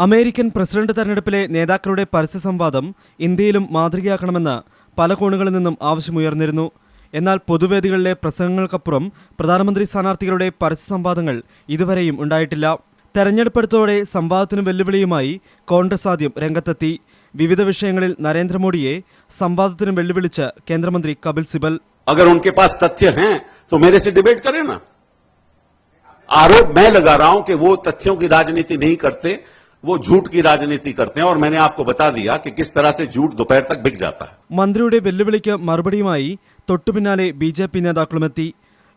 American president തെരഞ്ഞെടുപ്പിലെ നേതാക്കളുടെ പരസ്യ സംവാദം ഇന്ത്യയിലും മാതൃകയാക്കണമെന്ന് പല കോണുകളിൽ നിന്നും ആവശ്യമുയർന്നിരുന്നു എന്നാൽ പൊതുവേദികളിലെ പ്രസംഗങ്ങൾക്കപ്പുറം പ്രധാനമന്ത്രി സ്ഥാനാർത്ഥികളുടെ പരസ്യ സംവാദങ്ങൾ ഇതുവരെയും ഉണ്ടായിട്ടില്ല തെരഞ്ഞെടുപ്പെടുത്തോടെ സംവാദത്തിന് വെല്ലുവിളിയുമായി കോൺഗ്രസ് ആദ്യം രംഗത്തെത്തി വിവിധ വിഷയങ്ങളിൽ നരേന്ദ്രമോദിയെ സംവാദത്തിന് വെല്ലുവിളിച്ച് കേന്ദ്രമന്ത്രി കപിൽ സിബൽ अगर उनके पास तथ्य हैं तो मेरे से डिबेट करें ना आरोप मैं लगा रहा हूं कि वो तथ्यों की राजनीति नहीं करते वो झूठ की राजनीति करते हैं और मैंने आपको बता दिया कि किस तरह से झूठ दोपहर तक बिक जाता है മന്ത്രിയുടെ വെല്ലുവിളിക്ക് മറുപടിയുമായി തൊട്ടുപിന്നാലെ ബി ജെ പി നേതാക്കളുമെത്തി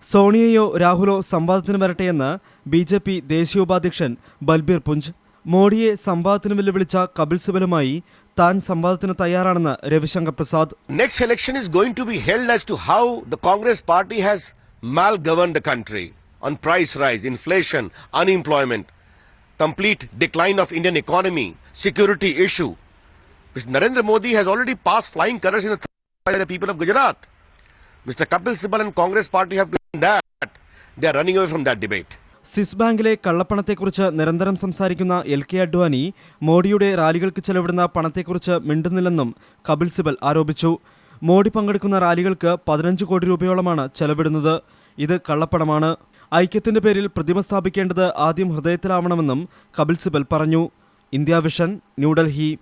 സോണിയയോ രാഹുലോ സംവാദത്തിന് വരട്ടെയെന്ന് ബി ജെ പി ദേശീയ ഉപാധ്യക്ഷൻ ബൽബീർ പുഞ്ച് മോഡിയെ സംവാദത്തിന് വെല്ലുവിളിച്ച കപിൽ സിബലുമായി താൻ സംവാദത്തിന് തയ്യാറാണെന്ന് Ravishankar Prasad Next election is going to be held as to how the Congress party has malgoverned the country on price rise, inflation, unemployment, Complete decline of Indian economy, security issue. Mr. Narendra Modi has already passed flying colors in the by the people of Gujarat. Mr. Kapil Sibal and Congress party have done that. They are running away from that debate. Swiss ബാങ്കിലെ കള്ളപ്പണത്തെക്കുറിച്ച് നിരന്തരം സംസാരിക്കുന്ന L K Advani മോഡിയുടെ റാലികൾക്ക് ചെലവിടുന്ന പണത്തെക്കുറിച്ച് മിണ്ടുന്നില്ലെന്നും കപിൽ സിബൽ ആരോപിച്ചു മോഡി പങ്കെടുക്കുന്ന റാലികൾക്ക് പതിനഞ്ച് കോടി രൂപയോളമാണ് ചെലവിടുന്നത് ഇത് കള്ളപ്പണമാണ് ഐക്യത്തിന്റെ പേരിൽ പ്രതിമ സ്ഥാപിക്കേണ്ടത് ആദ്യം ഹൃദയത്തിലാവണമെന്നും കപിൽ സിബൽ പറഞ്ഞു. India vision New Delhi